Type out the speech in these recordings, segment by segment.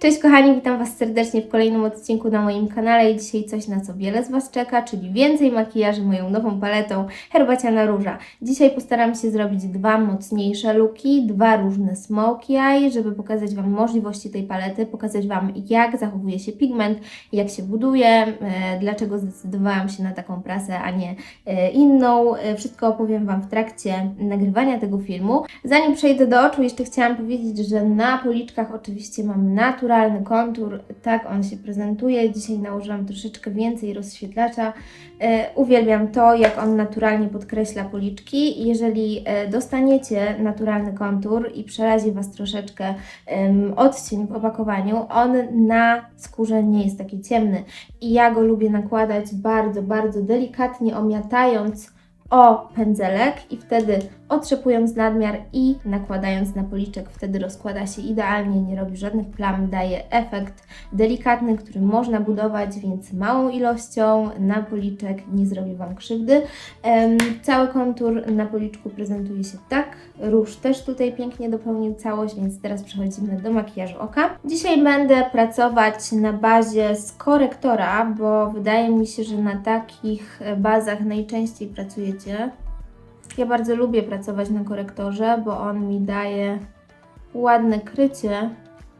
Cześć kochani, witam Was serdecznie w kolejnym odcinku na moim kanale i dzisiaj coś na co wiele z Was czeka, czyli więcej makijażu moją nową paletą Herbaciana Róża. Dzisiaj postaram się zrobić dwa mocniejsze looki, dwa różne smoky eye, żeby pokazać Wam możliwości tej palety, pokazać Wam jak zachowuje się pigment, jak się buduje, e, dlaczego zdecydowałam się na taką prasę, a nie e, inną. E, Wszystko opowiem Wam w trakcie nagrywania tego filmu. Zanim przejdę do oczu, jeszcze chciałam powiedzieć, że na policzkach oczywiście mam naturalny kontur, tak on się prezentuje. Dzisiaj nałożyłam troszeczkę więcej rozświetlacza. E, uwielbiam to, jak on naturalnie podkreśla policzki. Jeżeli e, dostaniecie naturalny kontur i przerazi Was troszeczkę odcień w opakowaniu, on na skórze nie jest taki ciemny. I ja go lubię nakładać bardzo, bardzo delikatnie, omiatając o pędzelek i wtedy otrzepując nadmiar i nakładając na policzek, wtedy rozkłada się idealnie, nie robi żadnych plam, daje efekt delikatny, który można budować, więc małą ilością na policzek nie zrobi Wam krzywdy. Cały kontur na policzku prezentuje się tak. Róż też tutaj pięknie dopełnił całość, więc teraz przechodzimy do makijażu oka. Dzisiaj będę pracować na bazie z korektora, bo wydaje mi się, że na takich bazach najczęściej pracujecie. Ja bardzo lubię pracować na korektorze, bo on mi daje ładne krycie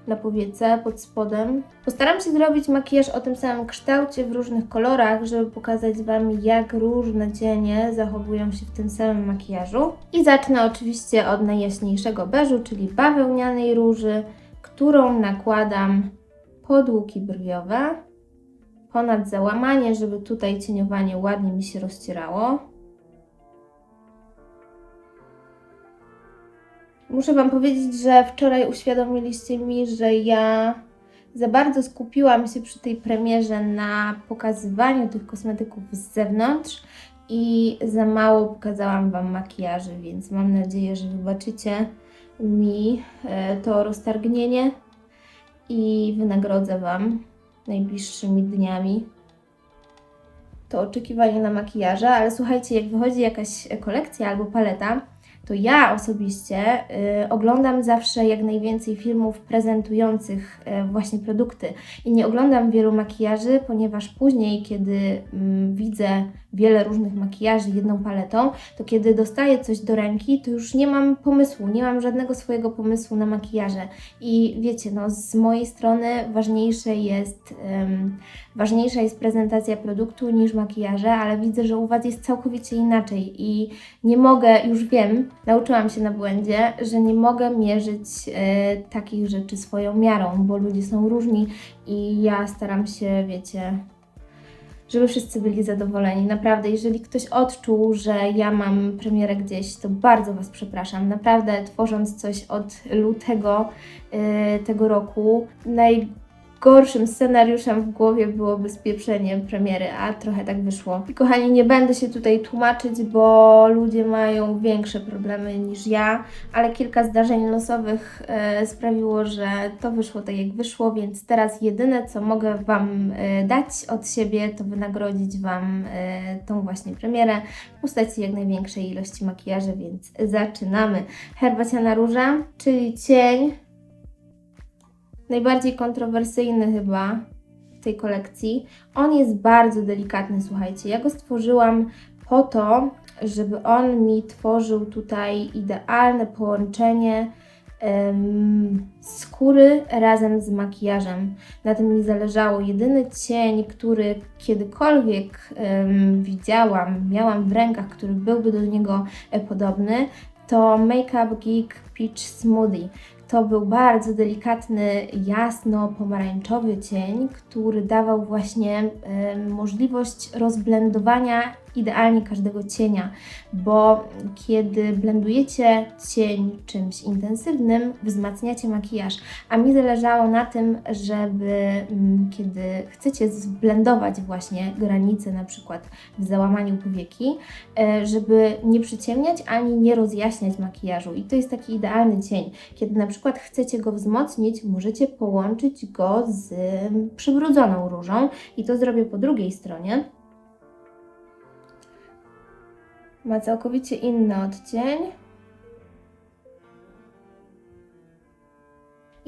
na powiece pod spodem. Postaram się zrobić makijaż o tym samym kształcie w różnych kolorach, żeby pokazać Wam, jak różne cienie zachowują się w tym samym makijażu. I zacznę oczywiście od najjaśniejszego beżu, czyli bawełnianej róży, którą nakładam pod łuki brwiowe, ponad załamanie, żeby tutaj cieniowanie ładnie mi się rozcierało. Muszę Wam powiedzieć, że wczoraj uświadomiliście mi, że ja za bardzo skupiłam się przy tej premierze na pokazywaniu tych kosmetyków z zewnątrz i za mało pokazałam Wam makijaży, więc mam nadzieję, że wybaczycie mi e, to roztargnienie i wynagrodzę Wam najbliższymi dniami to oczekiwanie na makijaże, ale słuchajcie, jak wychodzi jakaś kolekcja albo paleta, to ja osobiście y, oglądam zawsze jak najwięcej filmów prezentujących y, właśnie produkty. I nie oglądam wielu makijaży, ponieważ później, kiedy mm, widzę wiele różnych makijaży jedną paletą, to kiedy dostaję coś do ręki, to już nie mam pomysłu, nie mam żadnego swojego pomysłu na makijaże. I wiecie, no z mojej strony ważniejsze jest, em, ważniejsza jest prezentacja produktu niż makijaże, ale widzę, że u Was jest całkowicie inaczej i nie mogę, już wiem, nauczyłam się na błędzie, że nie mogę mierzyć e, takich rzeczy swoją miarą, bo ludzie są różni i ja staram się, wiecie, żeby wszyscy byli zadowoleni. Naprawdę, jeżeli ktoś odczuł, że ja mam premierę gdzieś, to bardzo Was przepraszam. Naprawdę, tworząc coś od lutego y, tego roku, najgorszym scenariuszem w głowie byłoby spieprzenie premiery, a trochę tak wyszło. I kochani, nie będę się tutaj tłumaczyć, bo ludzie mają większe problemy niż ja, ale kilka zdarzeń losowych e, sprawiło, że to wyszło tak jak wyszło, więc teraz jedyne co mogę Wam e, dać od siebie, to wynagrodzić Wam e, tą właśnie premierę w postaci jak największej ilości makijaży, więc zaczynamy. Herbaciana róża, czyli cień najbardziej kontrowersyjny chyba w tej kolekcji. On jest bardzo delikatny, słuchajcie. Ja go stworzyłam po to, żeby on mi tworzył tutaj idealne połączenie skóry razem z makijażem. Na tym mi zależało. Jedyny cień, który kiedykolwiek widziałam, miałam w rękach, który byłby do niego podobny, to Makeup Geek Peach Smoothie. To był bardzo delikatny, jasno-pomarańczowy cień, który dawał właśnie możliwość rozblendowania idealnie każdego cienia, bo kiedy blendujecie cień czymś intensywnym, wzmacniacie makijaż, a mi zależało na tym, żeby mm, kiedy chcecie zblendować właśnie granice na przykład w załamaniu powieki, e, żeby nie przyciemniać ani nie rozjaśniać makijażu i to jest taki idealny cień. Kiedy na przykład chcecie go wzmocnić, możecie połączyć go z przybrudzoną różą i to zrobię po drugiej stronie. Ma całkowicie inny odcień.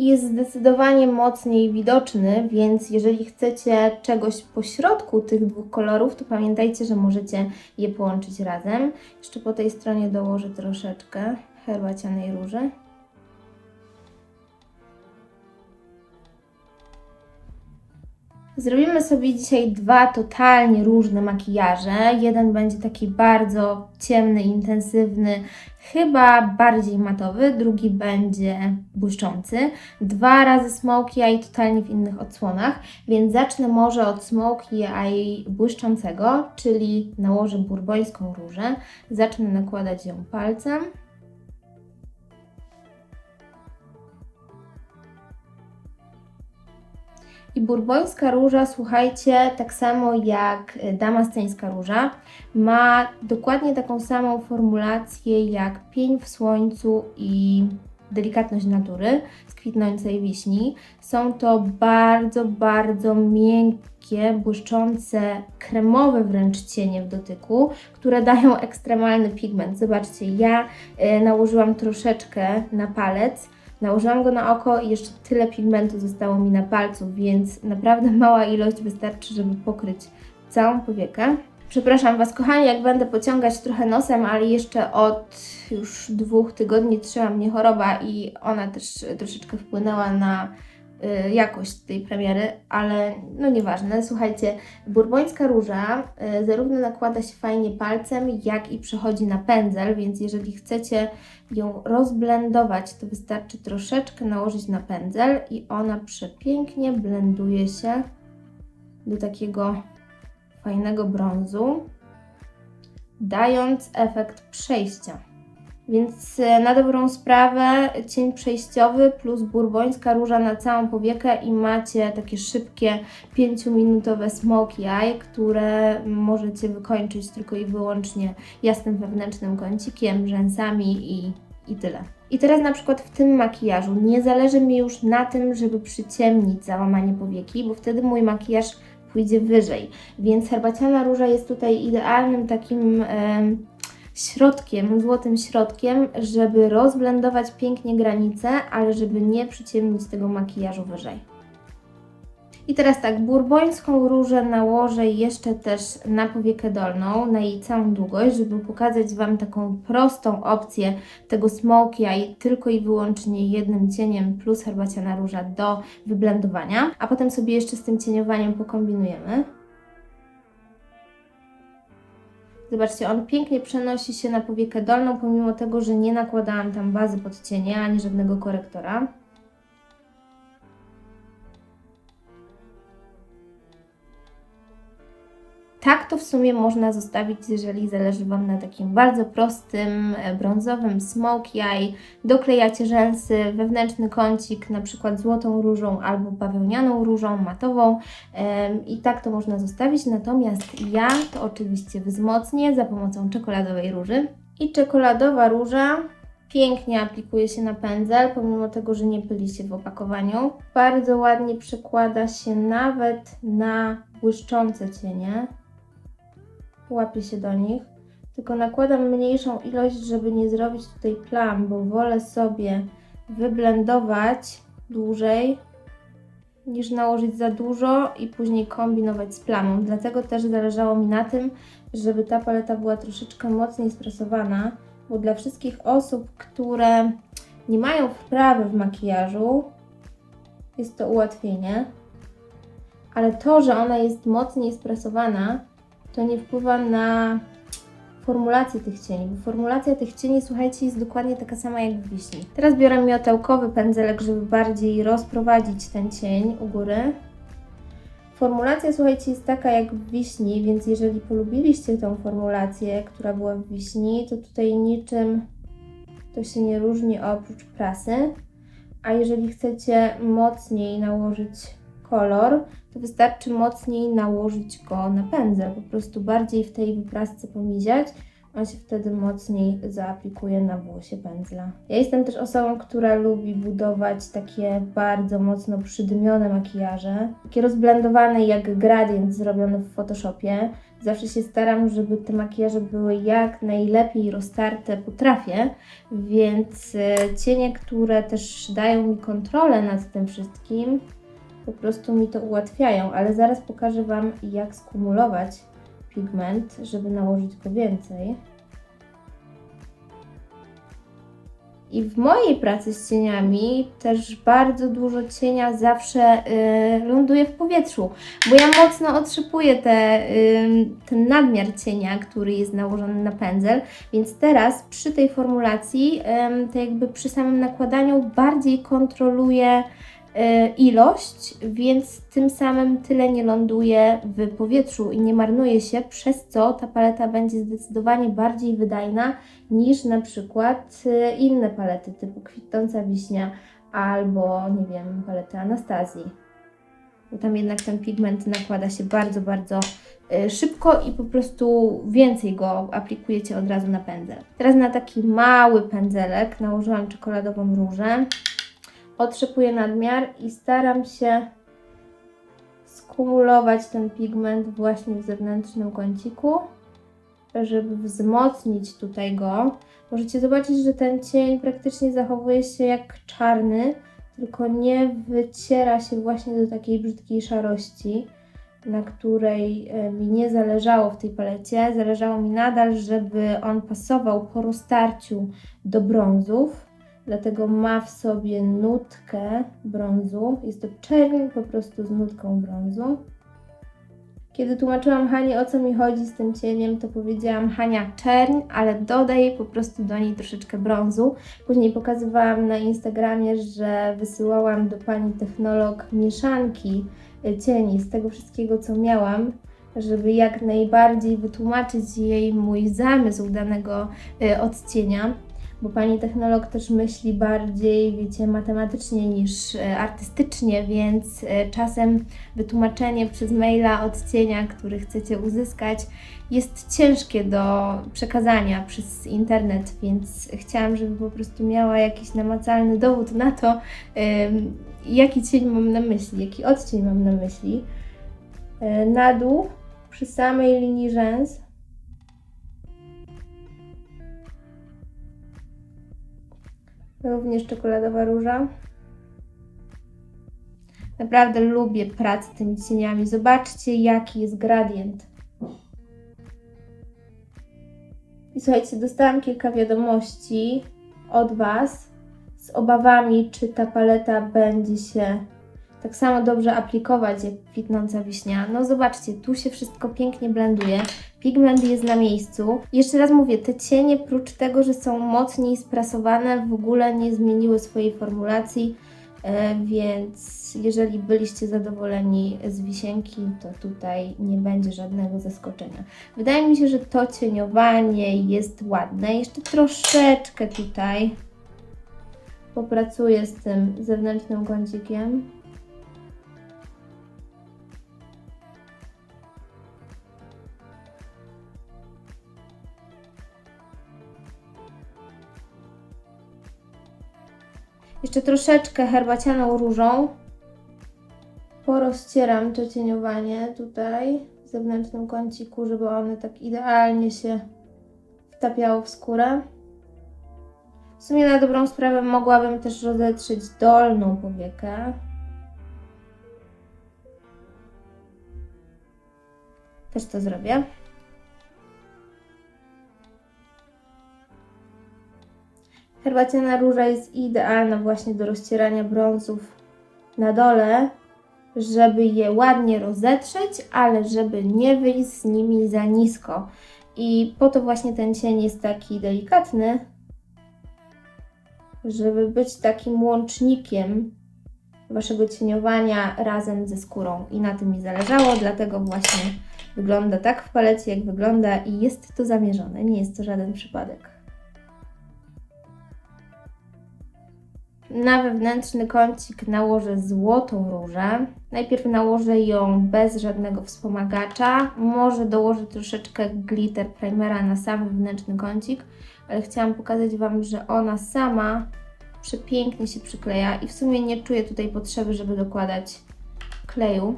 jest zdecydowanie mocniej widoczny, więc jeżeli chcecie czegoś pośrodku tych dwóch kolorów, to pamiętajcie, że możecie je połączyć razem. Jeszcze po tej stronie dołożę troszeczkę herbacianej róży. Zrobimy sobie dzisiaj dwa totalnie różne makijaże. Jeden będzie taki bardzo ciemny, intensywny, chyba bardziej matowy, drugi będzie błyszczący. Dwa razy smoky eye totalnie w innych odsłonach, więc zacznę może od smoky eye błyszczącego, czyli nałożę burbońską różę. Zacznę nakładać ją palcem. I burbońska róża, słuchajcie, tak samo jak damasceńska róża, ma dokładnie taką samą formulację jak pień w słońcu i delikatność natury z kwitnącej wiśni. Są to bardzo, bardzo miękkie, błyszczące, kremowe wręcz cienie w dotyku, które dają ekstremalny pigment. Zobaczcie, ja y, nałożyłam troszeczkę na palec, Nałożyłam go na oko i jeszcze tyle pigmentu zostało mi na palcu, więc naprawdę mała ilość wystarczy, żeby pokryć całą powiekę. Przepraszam Was, kochani, jak będę pociągać trochę nosem, ale jeszcze od już dwóch tygodni trzyma mnie choroba i ona też troszeczkę wpłynęła na jakość tej premiery, ale no nieważne. Słuchajcie, burbońska róża y, zarówno nakłada się fajnie palcem, jak i przechodzi na pędzel, więc jeżeli chcecie ją rozblendować, to wystarczy troszeczkę nałożyć na pędzel i ona przepięknie blenduje się do takiego fajnego brązu, dając efekt przejścia. Więc e, na dobrą sprawę cień przejściowy plus burbońska róża na całą powiekę i macie takie szybkie 5-minutowe smoky eye, które możecie wykończyć tylko i wyłącznie jasnym wewnętrznym kącikiem, rzęsami i, i tyle. I teraz na przykład w tym makijażu nie zależy mi już na tym, żeby przyciemnić załamanie powieki, bo wtedy mój makijaż pójdzie wyżej. Więc herbaciana róża jest tutaj idealnym takim... em, środkiem, złotym środkiem, żeby rozblendować pięknie granice, ale żeby nie przyciemnić tego makijażu wyżej. I teraz tak, burbońską różę nałożę jeszcze też na powiekę dolną, na jej całą długość, żeby pokazać Wam taką prostą opcję tego smoky eye tylko i wyłącznie jednym cieniem plus herbaciana róża do wyblendowania, a potem sobie jeszcze z tym cieniowaniem pokombinujemy. Zobaczcie, on pięknie przenosi się na powiekę dolną, pomimo tego, że nie nakładałam tam bazy pod cienie, ani żadnego korektora. Tak to w sumie można zostawić, jeżeli zależy Wam na takim bardzo prostym, e, brązowym smoky eye. Doklejacie rzęsy, wewnętrzny kącik, na przykład złotą różą albo bawełnianą różą matową i tak to można zostawić. Natomiast ja to oczywiście wzmocnię za pomocą czekoladowej róży. I czekoladowa róża pięknie aplikuje się na pędzel, pomimo tego, że nie pyli się w opakowaniu. Bardzo ładnie przekłada się nawet na błyszczące cienie łapię się do nich, tylko nakładam mniejszą ilość, żeby nie zrobić tutaj plam, bo wolę sobie wyblendować dłużej niż nałożyć za dużo i później kombinować z plamą. Dlatego też zależało mi na tym, żeby ta paleta była troszeczkę mocniej sprasowana, bo dla wszystkich osób, które nie mają wprawy w makijażu, jest to ułatwienie. Ale to, że ona jest mocniej sprasowana, to nie wpływa na formulację tych cieni, bo formulacja tych cieni, słuchajcie, jest dokładnie taka sama jak w wiśni. Teraz biorę miotełkowy pędzelek, żeby bardziej rozprowadzić ten cień u góry. Formulacja, słuchajcie, jest taka jak w wiśni, więc jeżeli polubiliście tą formulację, która była w wiśni, to tutaj niczym to się nie różni oprócz prasy. A jeżeli chcecie mocniej nałożyć kolor, to wystarczy mocniej nałożyć go na pędzel, po prostu bardziej w tej wyprasce pomiziać. On się wtedy mocniej zaaplikuje na włosie pędzla. Ja jestem też osobą, która lubi budować takie bardzo mocno przydymione makijaże. Takie rozblendowane jak gradient zrobiony w Photoshopie. Zawsze się staram, żeby te makijaże były jak najlepiej roztarte potrafię, więc e, cienie, które też dają mi kontrolę nad tym wszystkim, po prostu mi to ułatwiają, ale zaraz pokażę Wam, jak skumulować pigment, żeby nałożyć go więcej. I w mojej pracy z cieniami też bardzo dużo cienia zawsze y, ląduje w powietrzu, bo ja mocno otrzypuję te, ten nadmiar cienia, który jest nałożony na pędzel, więc teraz przy tej formulacji, y, to jakby przy samym nakładaniu bardziej kontroluję ilość, więc tym samym tyle nie ląduje w powietrzu i nie marnuje się, przez co ta paleta będzie zdecydowanie bardziej wydajna niż na przykład y, inne palety typu kwitnąca wiśnia albo nie wiem, palety Anastazji. Bo tam jednak ten pigment nakłada się bardzo, bardzo y, szybko i po prostu więcej go aplikujecie od razu na pędzel. Teraz na taki mały pędzelek nałożyłam czekoladową różę. Otrzepuję nadmiar i staram się skumulować ten pigment właśnie w zewnętrznym kąciku żeby wzmocnić tutaj go. Możecie zobaczyć, że ten cień praktycznie zachowuje się jak czarny, tylko nie wyciera się właśnie do takiej brzydkiej szarości, na której e, mi nie zależało w tej palecie. Zależało mi nadal, żeby on pasował po roztarciu do brązów, dlatego ma w sobie nutkę brązu. Jest to czerwień po prostu z nutką brązu. Kiedy tłumaczyłam Hani o co mi chodzi z tym cieniem, to powiedziałam Hania czerń, ale dodaj po prostu do niej troszeczkę brązu. Później pokazywałam na Instagramie, że wysyłałam do pani technolog mieszanki y, cieni z tego wszystkiego, co miałam, żeby jak najbardziej wytłumaczyć jej mój zamysł danego y, odcienia bo pani technolog też myśli bardziej, wiecie, matematycznie niż e, artystycznie, więc e, czasem wytłumaczenie przez maila odcienia, który chcecie uzyskać, jest ciężkie do przekazania przez internet, więc chciałam, żeby po prostu miała jakiś namacalny dowód na to, jaki cień mam na myśli, jaki odcień mam na myśli. E, na dół, przy samej linii rzęs, Również czekoladowa róża. Naprawdę lubię pracę tymi cieniami. Zobaczcie, jaki jest gradient. I słuchajcie, dostałam kilka wiadomości od Was z obawami, czy ta paleta będzie się tak samo dobrze aplikować jak kwitnąca wiśnia. No zobaczcie, tu się wszystko pięknie blenduje. Pigment jest na miejscu. Jeszcze raz mówię, te cienie, prócz tego, że są mocniej sprasowane, w ogóle nie zmieniły swojej formulacji, e, więc jeżeli byliście zadowoleni z wisienki, to tutaj nie będzie żadnego zaskoczenia. Wydaje mi się, że to cieniowanie jest ładne. Jeszcze troszeczkę tutaj popracuję z tym zewnętrznym kącikiem. Jeszcze troszeczkę herbacianą różą porozcieram to cieniowanie tutaj w zewnętrznym kąciku, żeby one tak idealnie się wtapiało w skórę. W sumie na dobrą sprawę mogłabym też rozetrzeć dolną powiekę. Też to zrobię. Herbaciana róża jest idealna właśnie do rozcierania brązów na dole, żeby je ładnie rozetrzeć, ale żeby nie wyjść z nimi za nisko. I po to właśnie ten cień jest taki delikatny, żeby być takim łącznikiem waszego cieniowania razem ze skórą. I na tym mi zależało, dlatego właśnie wygląda tak w palecie, jak wygląda i jest to zamierzone. Nie jest to żaden przypadek. Na wewnętrzny kącik nałożę złotą różę. Najpierw nałożę ją bez żadnego wspomagacza. Może dołożę troszeczkę glitter primera na sam wewnętrzny kącik, ale chciałam pokazać Wam, że ona sama przepięknie się przykleja i w sumie nie czuję tutaj potrzeby, żeby dokładać kleju.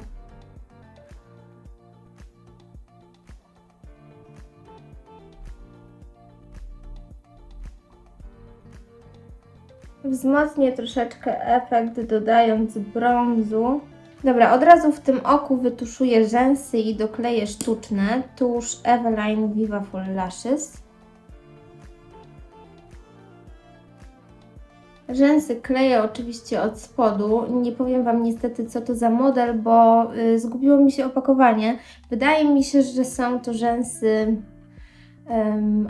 Wzmocnię troszeczkę efekt dodając brązu. Dobra, od razu w tym oku wytuszuję rzęsy i dokleję sztuczne. Tusz Eveline Viva Full Lashes. Rzęsy kleję oczywiście od spodu. Nie powiem Wam niestety co to za model, bo y, zgubiło mi się opakowanie. Wydaje mi się, że są to rzęsy um.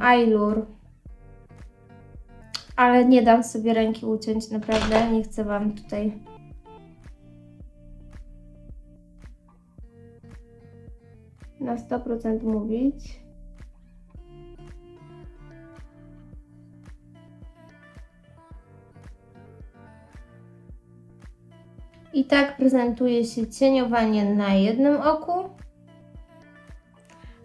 Ale nie dam sobie ręki uciąć, naprawdę. Nie chcę Wam tutaj na 100% mówić. I tak prezentuje się cieniowanie na jednym oku.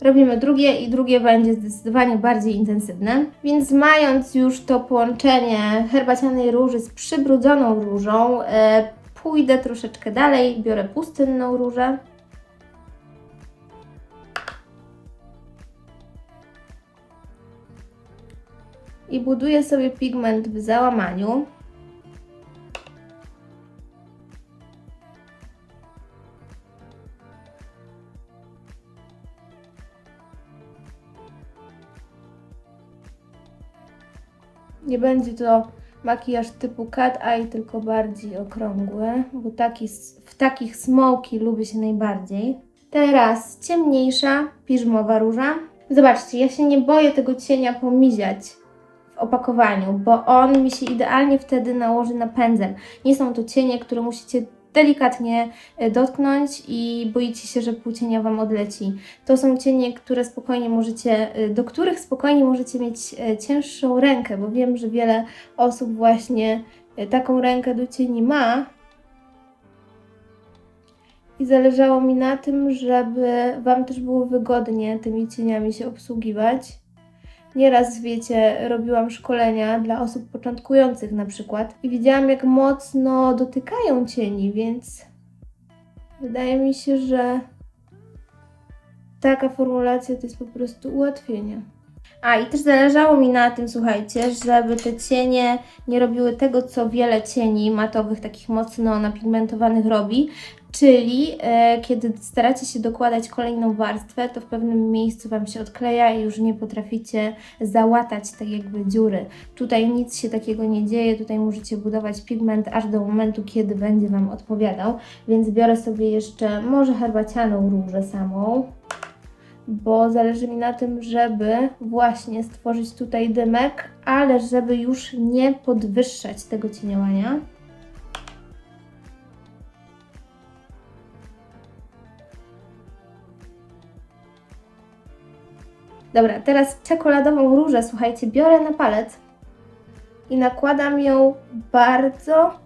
Robimy drugie i drugie będzie zdecydowanie bardziej intensywne. Więc mając już to połączenie herbacianej róży z przybrudzoną różą, e, pójdę troszeczkę dalej, biorę pustynną różę. I buduję sobie pigment w załamaniu. Nie będzie to makijaż typu cat eye, tylko bardziej okrągły, bo taki, w takich smoki lubię się najbardziej. Teraz ciemniejsza, piżmowa róża. Zobaczcie, ja się nie boję tego cienia pomiziać w opakowaniu, bo on mi się idealnie wtedy nałoży na pędzel. Nie są to cienie, które musicie delikatnie e, dotknąć i boicie się, że półcienia Wam odleci. To są cienie, które spokojnie możecie, e, do których spokojnie możecie mieć e, cięższą rękę, bo wiem, że wiele osób właśnie taką rękę do cieni ma. I zależało mi na tym, żeby Wam też było wygodnie tymi cieniami się obsługiwać. Nieraz, wiecie, robiłam szkolenia dla osób początkujących na przykład i widziałam, jak mocno dotykają cieni, więc wydaje mi się, że taka formulacja to jest po prostu ułatwienie. A i też zależało mi na tym, słuchajcie, żeby te cienie nie robiły tego, co wiele cieni matowych, takich mocno napigmentowanych robi, Czyli e, kiedy staracie się dokładać kolejną warstwę, to w pewnym miejscu Wam się odkleja i już nie potraficie załatać tak jakby dziury. Tutaj nic się takiego nie dzieje, tutaj możecie budować pigment aż do momentu, kiedy będzie Wam odpowiadał. Więc biorę sobie jeszcze może herbacianą różę samą, bo zależy mi na tym, żeby właśnie stworzyć tutaj dymek, ale żeby już nie podwyższać tego cieniowania. Dobra, teraz czekoladową różę, słuchajcie, biorę na palec i nakładam ją bardzo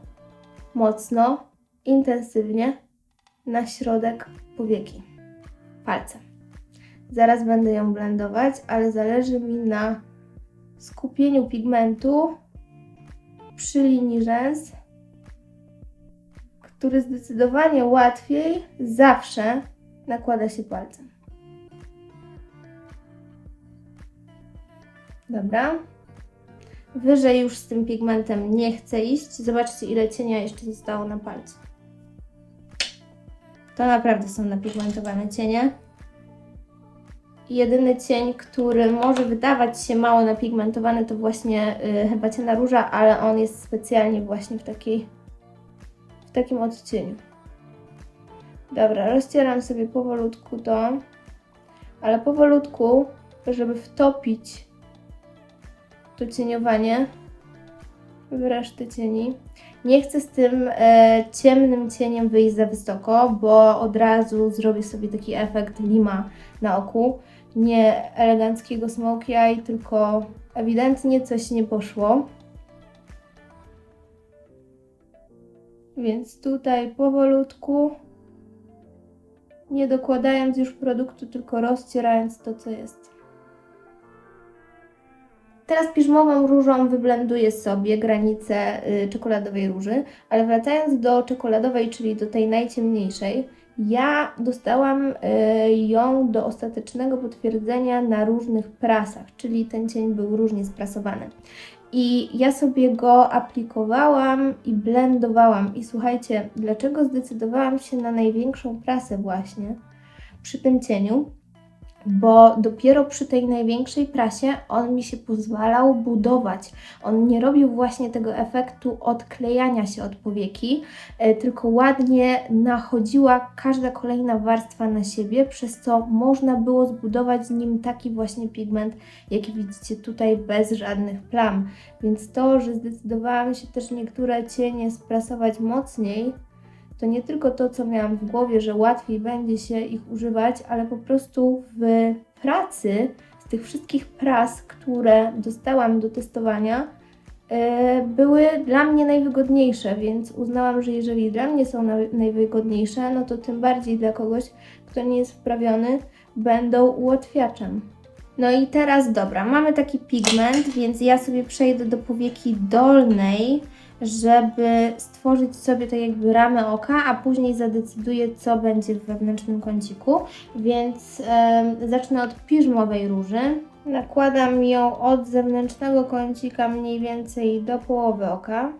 mocno, intensywnie na środek powieki palcem. Zaraz będę ją blendować, ale zależy mi na skupieniu pigmentu przy linii rzęs, który zdecydowanie łatwiej zawsze nakłada się palcem. Dobra. Wyżej już z tym pigmentem nie chcę iść. Zobaczcie, ile cienia jeszcze zostało na palcu. To naprawdę są napigmentowane cienie. Jedyny cień, który może wydawać się mało napigmentowany, to właśnie yy, herbaciana róża, ale on jest specjalnie właśnie w takiej w takim odcieniu. Dobra, rozcieram sobie powolutku to, ale powolutku, żeby wtopić to cieniowanie w reszty cieni. Nie chcę z tym e, ciemnym cieniem wyjść za wysoko, bo od razu zrobię sobie taki efekt lima na oku. Nie eleganckiego smoky eye, tylko ewidentnie coś nie poszło. Więc tutaj powolutku, nie dokładając już produktu, tylko rozcierając to, co jest. Teraz piżmową różą wyblenduję sobie granicę y, czekoladowej róży, ale wracając do czekoladowej, czyli do tej najciemniejszej, ja dostałam y, ją do ostatecznego potwierdzenia na różnych prasach, czyli ten cień był różnie sprasowany. I ja sobie go aplikowałam i blendowałam. I słuchajcie, dlaczego zdecydowałam się na największą prasę właśnie przy tym cieniu? Bo dopiero przy tej największej prasie on mi się pozwalał budować. On nie robił właśnie tego efektu odklejania się od powieki, e, tylko ładnie nachodziła każda kolejna warstwa na siebie, przez co można było zbudować z nim taki właśnie pigment, jaki widzicie tutaj, bez żadnych plam. Więc to, że zdecydowałam się też niektóre cienie sprasować mocniej, to nie tylko to, co miałam w głowie, że łatwiej będzie się ich używać, ale po prostu w pracy z tych wszystkich pras, które dostałam do testowania, e, były dla mnie najwygodniejsze, więc uznałam, że jeżeli dla mnie są na- najwygodniejsze, no to tym bardziej dla kogoś, kto nie jest wprawiony, będą ułatwiaczem. No i teraz dobra, mamy taki pigment, więc ja sobie przejdę do powieki dolnej, żeby stworzyć sobie tak jakby ramę oka, a później zadecyduję, co będzie w wewnętrznym kąciku. Więc em, zacznę od piżmowej róży. Nakładam ją od zewnętrznego kącika mniej więcej do połowy oka.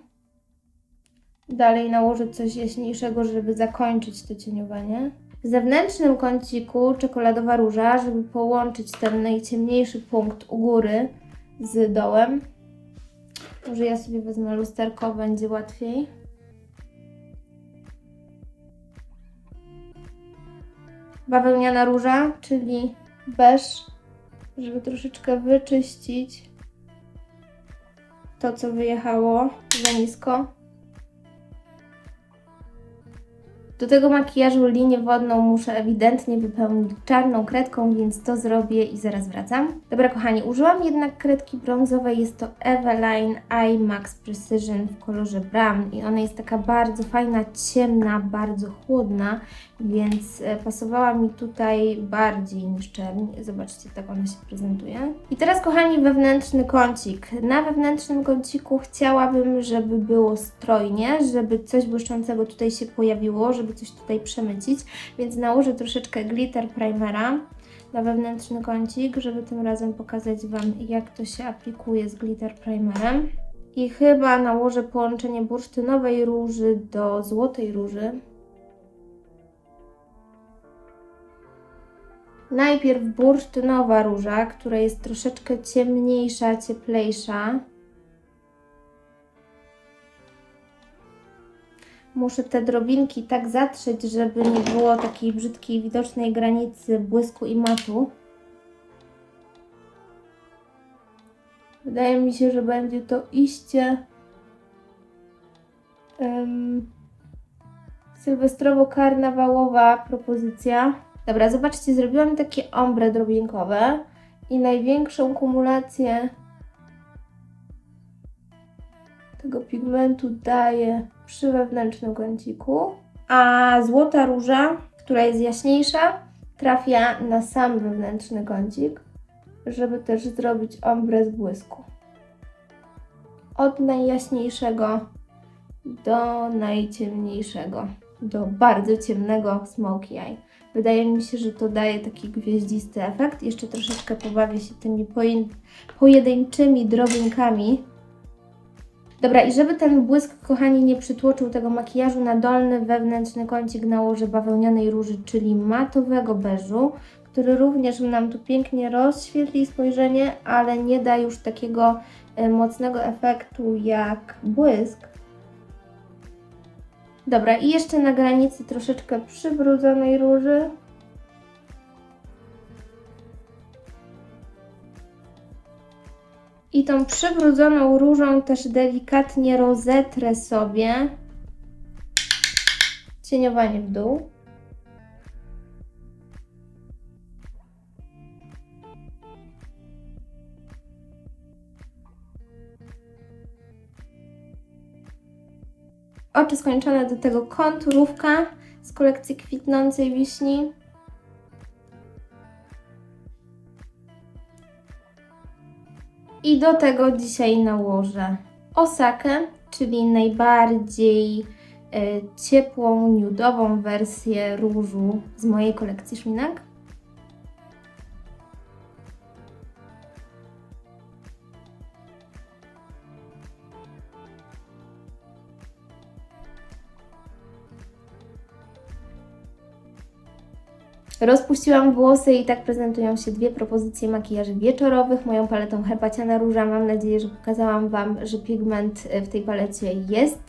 Dalej nałożę coś jaśniejszego, żeby zakończyć to cieniowanie. W zewnętrznym kąciku czekoladowa róża, żeby połączyć ten najciemniejszy punkt u góry z dołem. Może ja sobie wezmę lusterko, będzie łatwiej. Bawełniana róża, czyli beż, żeby troszeczkę wyczyścić to, co wyjechało za nisko. Do tego makijażu linię wodną muszę ewidentnie wypełnić czarną kredką, więc to zrobię i zaraz wracam. Dobra kochani, użyłam jednak kredki brązowej, jest to Eveline Eye Max Precision w kolorze brown i ona jest taka bardzo fajna, ciemna, bardzo chłodna, więc e, pasowała mi tutaj bardziej niż czerń. Zobaczcie, tak ona się prezentuje. I teraz kochani, wewnętrzny kącik. Na wewnętrznym kąciku chciałabym, żeby było strojnie, żeby coś błyszczącego tutaj się pojawiło, żeby coś tutaj przemycić, więc nałożę troszeczkę glitter primera na wewnętrzny kącik, żeby tym razem pokazać Wam, jak to się aplikuje z glitter primerem. I chyba nałożę połączenie bursztynowej róży do złotej róży. Najpierw bursztynowa róża, która jest troszeczkę ciemniejsza, cieplejsza. Muszę te drobinki tak zatrzeć, żeby nie było takiej brzydkiej, widocznej granicy błysku i matu. Wydaje mi się, że będzie to iście um, sylwestrowo-karnawałowa propozycja. Dobra, zobaczcie, zrobiłam takie ombre drobinkowe i największą kumulację tego pigmentu daję przy wewnętrznym kąciku, a złota róża, która jest jaśniejsza, trafia na sam wewnętrzny kącik, żeby też zrobić ombre z błysku. Od najjaśniejszego do najciemniejszego, do bardzo ciemnego smoky eye. Wydaje mi się, że to daje taki gwieździsty efekt. Jeszcze troszeczkę pobawię się tymi poje- pojedynczymi drobinkami. Dobra, i żeby ten błysk, kochani, nie przytłoczył tego makijażu, na dolny wewnętrzny kącik nałożę bawełnianej róży, czyli matowego beżu, który również nam tu pięknie rozświetli spojrzenie, ale nie da już takiego e, mocnego efektu jak błysk. Dobra, i jeszcze na granicy troszeczkę przybrudzonej róży. I tą przybrudzoną różą też delikatnie rozetrę sobie cieniowanie w dół. Oczy skończone do tego konturówka z kolekcji kwitnącej wiśni. I do tego dzisiaj nałożę osakę, czyli najbardziej e, ciepłą, nudową wersję różu z mojej kolekcji szminek. Rozpuściłam włosy i tak prezentują się dwie propozycje makijaży wieczorowych moją paletą Herbaciana Róża. Mam nadzieję, że pokazałam Wam, że pigment e, w tej palecie jest.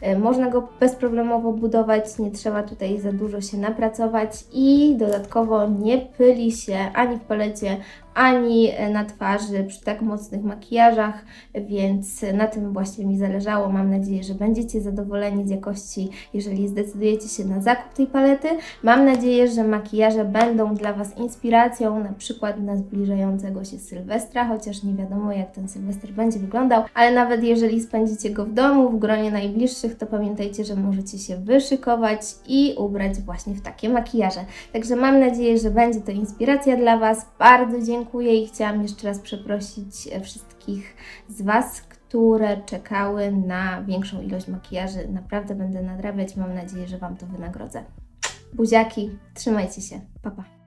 E, Można go bezproblemowo budować, nie trzeba tutaj za dużo się napracować i dodatkowo nie pyli się ani w palecie, ani na twarzy przy tak mocnych makijażach, więc na tym właśnie mi zależało. Mam nadzieję, że będziecie zadowoleni z jakości, jeżeli zdecydujecie się na zakup tej palety. Mam nadzieję, że makijaże będą dla Was inspiracją, na przykład na zbliżającego się Sylwestra, chociaż nie wiadomo jak ten Sylwester będzie wyglądał, ale nawet jeżeli spędzicie go w domu, w gronie najbliższych, to pamiętajcie, że możecie się wyszykować i ubrać właśnie w takie makijaże. Także mam nadzieję, że będzie to inspiracja dla Was. Bardzo dziękuję i chciałam jeszcze raz przeprosić e, wszystkich z Was, które czekały na większą ilość makijaży. Naprawdę będę nadrabiać. Mam nadzieję, że Wam to wynagrodzę. Buziaki, trzymajcie się. Pa, pa.